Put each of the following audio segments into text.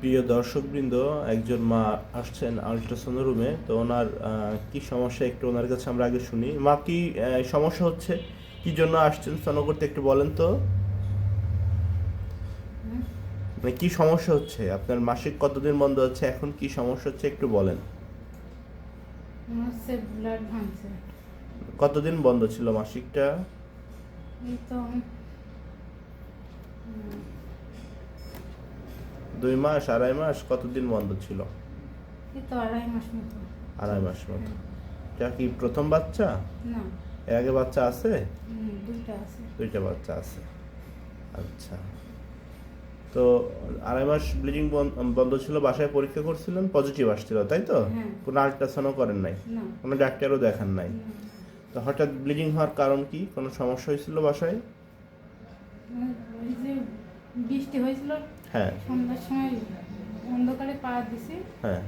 প্রিয় দর্শকবৃন্দ একজন মা আসছেন আল্ট্রাসাউন্ড রুমে তো ওনার কি সমস্যা একটু ওনার কাছে আমরা আগে শুনি। মা কি সমস্যা হচ্ছে? কি জন্য আসছেন? স্তন করতে একটু বলেন তো। মানে কি সমস্যা হচ্ছে? আপনার মাসিক কতদিন বন্ধ হচ্ছে এখন কি সমস্যা হচ্ছে একটু বলেন। কতদিন বন্ধ ছিল মাসিকটা এই তো দুই মাস আড়াই মাস কতদিন বন্ধ ছিল? আড়াই মাস মতো। আড়াই মাস মতো। এটা কি প্রথম বাচ্চা? না। এর আগে বাচ্চা আছে? দুইটা আছে। দুইটা বাচ্চা আছে। আচ্ছা। তো আড়াই মাস ব্লিডিং বন্ধ ছিল বাসায় পরীক্ষা করছিলেন? পজিটিভ আসছিল তাই তো? হ্যাঁ। কোনো আল্ট্রাসাউন্ডও করেন নাই? কোনো ডাক্তারও দেখান নাই? তো হঠাৎ ব্লিডিং হওয়ার কারণ কি? কোনো সমস্যা হয়েছিল বাসায়? বৃষ্টি হয়েছিল। হ্যাঁ। সন্ধ্যার সময় অন্ধকারে পা দিছি। হ্যাঁ।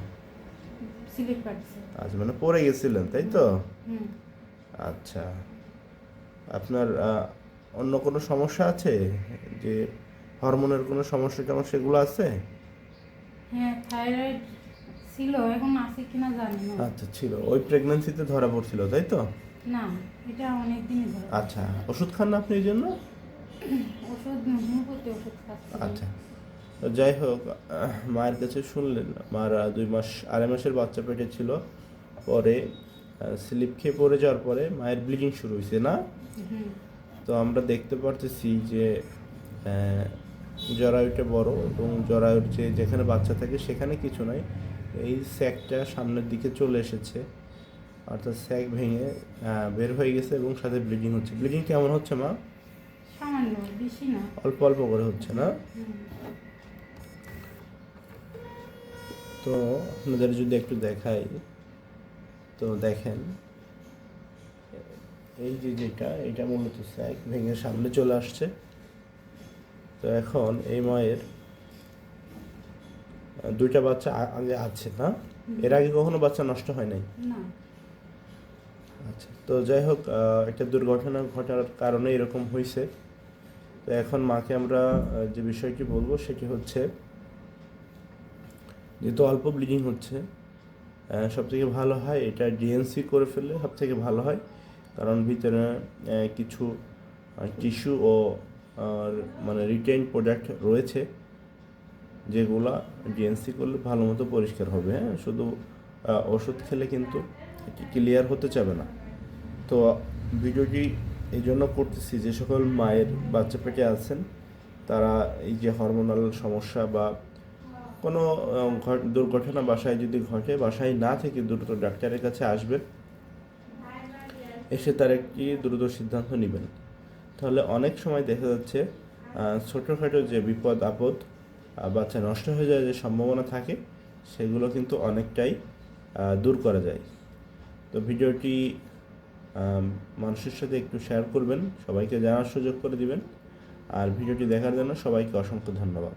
স্লিপ কাটছে। আচ্ছা মানে পড়ে গেছিলেন তাই তো? আচ্ছা। আপনার অন্য কোনো সমস্যা আছে? যে হরমোনের কোনো সমস্যা টমস্যা সেগুলো আছে? হ্যাঁ থাইরয়েড ছিল এখন আছে কিনা জানি না। আচ্ছা ছিল। ওই প্রেগন্যান্সিতে ধরা পড়ছিল তাই তো? না এটা অনেক দিনই আচ্ছা ওষুধ খান না আপনি এই জন্য? আচ্ছা। তো যাই হোক মায়ের কাছে শুনলেন মার দুই মাস আড়াই মাসের বাচ্চা পেটে ছিল। পরে স্লিপ খেয়ে পড়ে যাওয়ার পরে মায়ের ব্লিডিং শুরু হয়েছে না? তো আমরা দেখতে পারতেছি যে জরায়ুটা বড় এবং জরায়ুর যে যেখানে বাচ্চা থাকে সেখানে কিছু নাই। এই স্যাকটা সামনের দিকে চলে এসেছে। অর্থাৎ স্যাক ভেঙে বের হয়ে গেছে এবং সাথে ব্লিডিং হচ্ছে। ব্লিডিং কেমন হচ্ছে মা? সামান্য বেশি না। অল্প অল্প করে হচ্ছে না? তো আপনাদের যদি একটু দেখাই তো দেখেন এই যে যেটা এটা মূলত স্যাক ভেঙে সামনে চলে আসছে। তো এখন এই মায়ের দুইটা বাচ্চা আগে আছে না? এর আগে কখনো বাচ্চা নষ্ট হয় নাই? আচ্ছা তো যাই হোক একটা দুর্ঘটনা ঘটার কারণে এরকম হয়েছে তো এখন মাকে আমরা যে বিষয়টি বলব সেটি হচ্ছে, যেহেতু অল্প ব্লিডিং হচ্ছে সব থেকে ভালো হয় এটা ডিএনসি করে ফেললে সব থেকে ভালো হয়। কারণ ভিতরে কিছু টিস্যু ও মানে রিটেন প্রোডাক্ট রয়েছে, যেগুলা ডিএনসি করলে ভালো মতো পরিষ্কার হবে হ্যাঁ? শুধু ওষুধ খেলে কিন্তু ক্লিয়ার হতে চাবে না। তো ভিডিওটি এই জন্য করতেছি যে সকল মায়ের বাচ্চা পেটে আছেন, তারা এই যে হরমোনাল সমস্যা বা কোনো দুর্ঘটনা বাসায় যদি ঘটে, বাসায় না থেকে দ্রুত ডাক্তারের কাছে আসবেন। এসে তার একটি দ্রুত সিদ্ধান্ত নেবেন। তাহলে অনেক সময় দেখা যাচ্ছে ছোটোখাটো যে বিপদ, আপদ বাচ্চা নষ্ট হয়ে যাওয়ার যে সম্ভাবনা থাকে, সেগুলো কিন্তু অনেকটাই দূর করা যায়। তো ভিডিওটি মানুষের সাথে একটু শেয়ার করবেন, সবাইকে জানার সুযোগ করে দিবেন। আর ভিডিওটি দেখার জন্য সবাইকে অসংখ্য ধন্যবাদ।